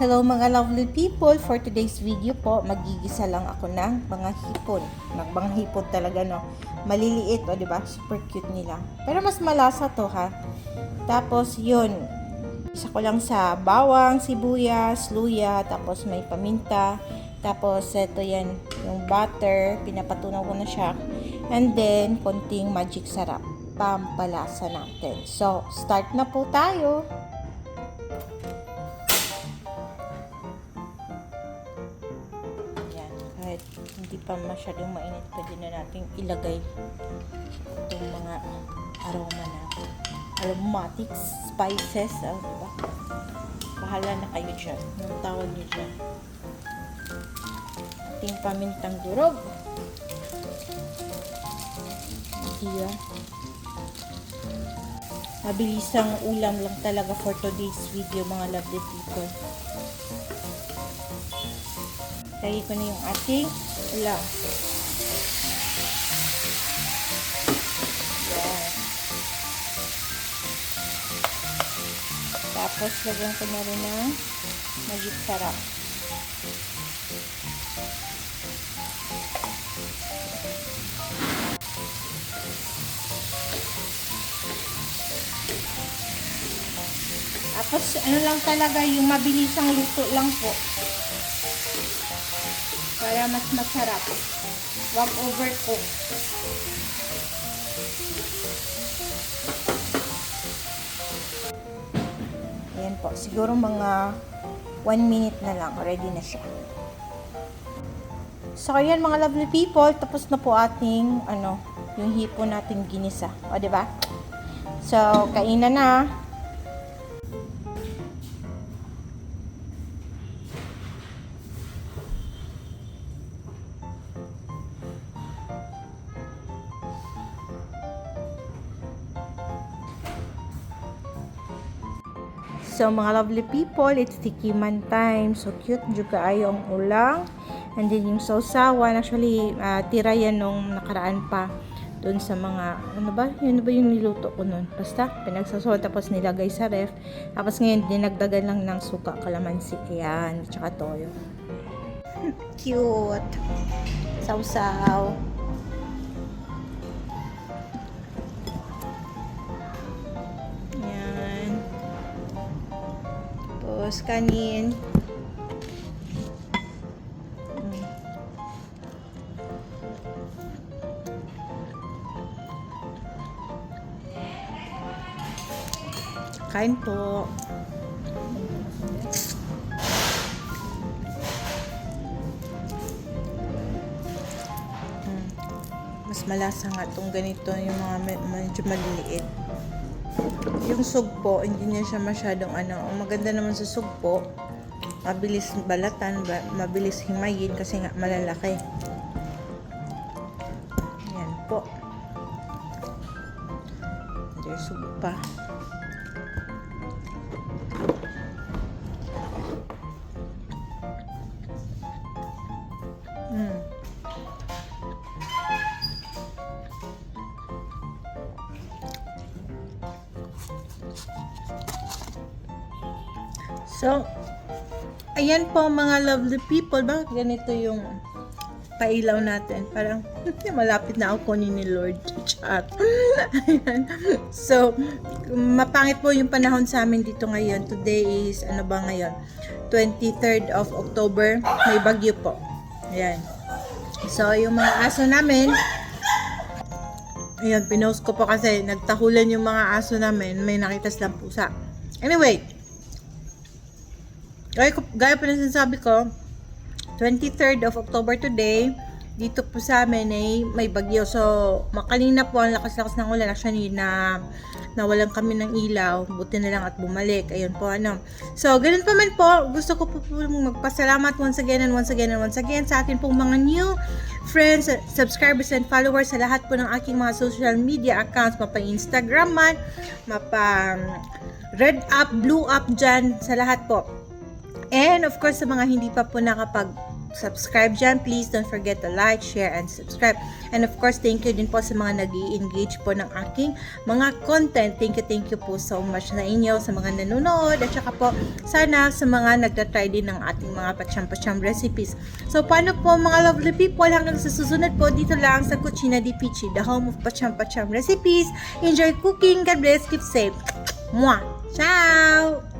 Hello mga lovely people! For today's video po, magigisa lang ako ng mga hipon. Mga hipon talaga, no? Maliliit, o, di ba? Super cute nila. Pero mas malasa to, ha? Tapos, yun. Isa ko lang sa bawang, sibuyas, luya, tapos may paminta. Tapos, eto yan, yung butter, pinapatunaw ko na siya. And then, konting magic sarap. Pampalasa natin. So, start na po tayo! Hindi pa masyadong mainit, pwede na natin ilagay itong mga aroma na aromatics, spices, oh, diba? Bahala na kayo dyan. Anong tawag nyo dyan? Ating pamintang durog. Diba? Mabilisang ulam lang talaga for today's video mga lovely people. Lagay ko na yung ating Yan. Tapos, lagyan ko na rin ng magic sarap. Tapos, ano lang talaga, yung mabilisang luto lang po. Para mas masarap. Wag overcook. Ayan po. Siguro mga 1 minute na lang. Ready na siya. So, ayan mga lovely people. Tapos na po ating, ano, yung hipo natin ginisa. O, ba? So, kainan na. So, mga lovely people, it's tikiman time. So, cute juga ay ang ulang. And then, yung sausawan, actually, ah, tira yan nung nakaraan pa doon sa mga, ano ba? Yun ba yung niluto ko nun? Basta, pinagsasawa, tapos nilagay sa ref. Tapos ngayon, dinagdagan lang ng suka, kalamansi, ayan, tsaka toyo. cute! Sausaw. Tapos kanin. Kain po. Mm. Mas malasa nga itong ganito, yung mga me- medyo maliliit. Yung sugpo, hindi niya siya masyadong ano. Ang maganda naman sa sugpo, mabilis balatan, ba- mabilis himayin kasi nga malalaki. Yan po. There's sugpa. So, ayan po mga lovely people. Bakit ganito yung pailaw natin? Parang malapit na ako kunin ni Lord. Chat. So, mapangit po yung panahon sa amin dito ngayon. Today is, ano ba ngayon? 23rd of October. May bagyo po. Ayan. So, yung mga aso namin, Ayan, pinost ko po kasi nagtahulan yung mga aso namin. May nakita silang pusa. Anyway, gaya, gaya po na sinasabi ko, 23rd of October today, dito po sa amin ay may bagyo. So, makalina po ang lakas-lakas ng ulan. Actually, na nawalan kami ng ilaw. Buti na lang at bumalik. Ayun po, ano. So, ganun pa man po. Gusto ko po, po magpasalamat once again and once again and once again sa atin pong mga new friends, subscribers, and followers sa lahat po ng aking mga social media accounts. Mapa Instagram man, mapa um, up, blue up dyan, sa lahat po. And of course, sa mga hindi pa po nakapag subscribe dyan, please don't forget to like, share, and subscribe. And of course, thank you din po sa mga nag engage po ng aking mga content. Thank you, thank you po so much na inyo sa mga nanonood. At saka po, sana sa mga nagtatry din ng ating mga pacham-pacham recipes. So, paano po mga lovely people? Hanggang sa susunod po, dito lang sa Cucina di Pichi, the home of pacham-pacham recipes. Enjoy cooking. God bless. Keep safe. Mwah! Ciao!